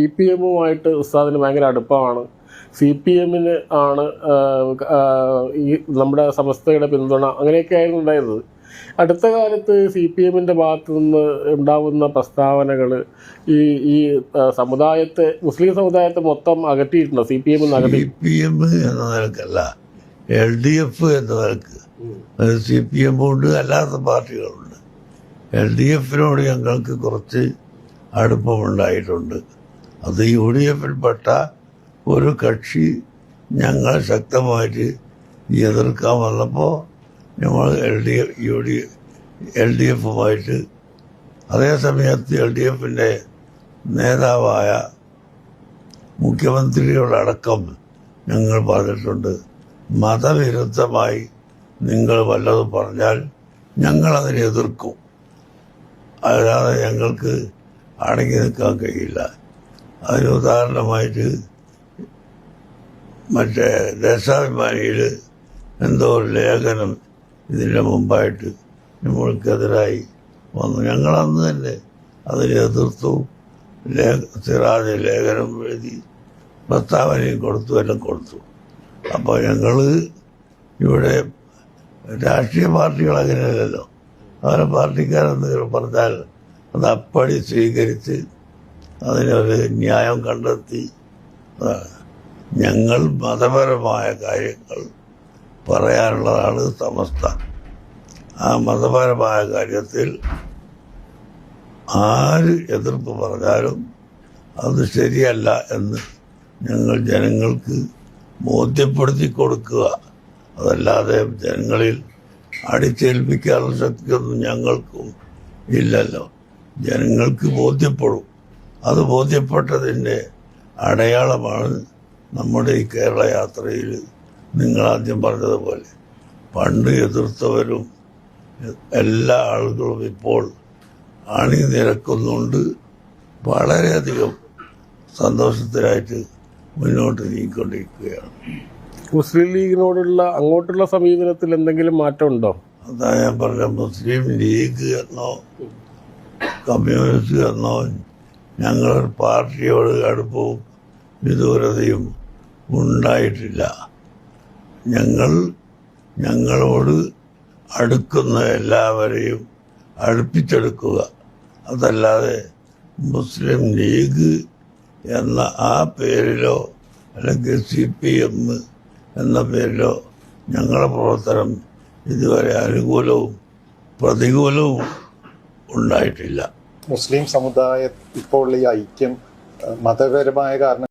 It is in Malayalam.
സി പി എമ്മുമായിട്ട് ഉസ്താദിന് ഭയങ്കര അടുപ്പമാണ്. സി പി എമ്മിന് ആണ് ഈ നമ്മുടെ സമസ്തയുടെ പിന്തുണ അങ്ങനെയൊക്കെ ആയിരുന്നു ഉണ്ടായിരുന്നത്. അടുത്ത കാലത്ത് സി പി എമ്മിന്റെ ഭാഗത്തു നിന്ന് ഉണ്ടാവുന്ന പ്രസ്താവനകൾ ഈ ഈ സമുദായത്തെ മുസ്ലിം സമുദായത്തെ മൊത്തം അകറ്റിയിട്ടുണ്ട്. സി പി എമ്മിൽ സി അകറ്റി പി എം എന്ന നിലക്കല്ല എൽ ഡി എഫ് എന്ന നിലയ്ക്ക്. സി പി എമ്മുണ്ട് അല്ലാത്ത പാർട്ടികളുണ്ട്. എൽ ഡി എഫിനോട് ഞങ്ങൾക്ക് കുറച്ച് അടുപ്പമുണ്ടായിട്ടുണ്ട്. അത് യു ഡി എഫിൽപ്പെട്ട ഒരു കക്ഷി ഞങ്ങൾ ശക്തമായിട്ട് എതിർക്കാൻ വന്നപ്പോൾ ഞങ്ങൾ L D F U D L D എഫുമായിട്ട് അതേസമയത്ത് എൽ ഡി എഫിന്റെ നേതാവായ മുഖ്യമന്ത്രിയോടടക്കം ഞങ്ങൾ പറഞ്ഞിട്ടുണ്ട് മതവിരുദ്ധമായി നിങ്ങൾ വല്ലതും പറഞ്ഞാൽ എതിർക്കും. അല്ലാതെ ഞങ്ങൾക്ക് അടങ്ങി നിൽക്കാൻ കഴിയില്ല. അതിന് ഉദാഹരണമായിട്ട് മറ്റേ ദേശാഭിമാനിയിൽ എന്തോ ഒരു ലേഖനം ഇതിന്റെ മുമ്പായിട്ട് നമ്മൾക്കെതിരായി വന്നു. ഞങ്ങളന്ന് തന്നെ അതിനെ എതിർത്തു. ലേ സിറാജ് ലേഖനം എഴുതി പ്രസ്താവനയും കൊടുത്തു എല്ലാം കൊടുത്തു. അപ്പോൾ ഞങ്ങൾ ഇവിടെ രാഷ്ട്രീയ പാർട്ടികൾ അങ്ങനെയല്ലല്ലോ. അവരെ പാർട്ടിക്കാരെന്തെങ്കിലും പറഞ്ഞാൽ അത് അപ്പടി സ്വീകരിച്ച് അതിനൊരു ന്യായം കണ്ടെത്തി. ഞങ്ങൾ മതപരമായ കാര്യങ്ങൾ പറയാനുള്ളതാണ് സമസ്ത. ആ മതപരമായ കാര്യത്തിൽ ആര് എതിർപ്പ് പറഞ്ഞാലും അത് ശരിയല്ല എന്ന് ഞങ്ങൾ ജനങ്ങൾക്ക് ബോധ്യപ്പെടുത്തി കൊടുക്കുക. അതല്ലാതെ ജനങ്ങളിൽ അടിച്ചേൽപ്പിക്കാനുള്ള ശക്തിയൊന്നും ഞങ്ങൾക്കും ഇല്ലല്ലോ. ജനങ്ങൾക്ക് ബോധ്യപ്പെടും. അത് ബോധ്യപ്പെട്ടതിന്റെ അടയാളമാണ് നമ്മുടെ ഈ കേരള യാത്രയിൽ നിങ്ങൾ ആദ്യം പറഞ്ഞതുപോലെ. പണ്ട് എതിർത്തവരും എല്ലാ ആളുകളും ഇപ്പോൾ അണിനിരക്കുന്നുണ്ട് വളരെയധികം സന്തോഷത്തിലായിട്ട് മുന്നോട്ട് നീങ്ങിക്കൊണ്ടിരിക്കുകയാണ്. മുസ്ലിം ലീഗിനോടുള്ള അങ്ങോട്ടുള്ള സമീപനത്തിൽ എന്തെങ്കിലും മാറ്റമുണ്ടോ? അതാ ഞാൻ പറഞ്ഞ മുസ്ലിം ലീഗ് എന്നോ കമ്മ്യൂണിസ്റ്റ് എന്നോ ഞങ്ങളൊരു പാർട്ടിയോട് അടുപ്പവും വിദൂരതയും ഉണ്ടായിട്ടില്ല. ഞങ്ങൾ ഞങ്ങളോട് അടുക്കുന്ന എല്ലാവരെയും അടുപ്പിച്ചെടുക്കുക. അതല്ലാതെ മുസ്ലിം ലീഗ് എന്ന ആ പേരിലോ അല്ലെങ്കിൽ സി പി എം എന്ന പേരിലോ ഞങ്ങളുടെ പ്രവർത്തനം ഇതുവരെ അനുകൂലവും പ്രതികൂലവും ഉണ്ടായിട്ടില്ല. മുസ്ലിം സമുദായ ഇപ്പോൾ ഈ ഐക്യം മതപരമായ കാരണം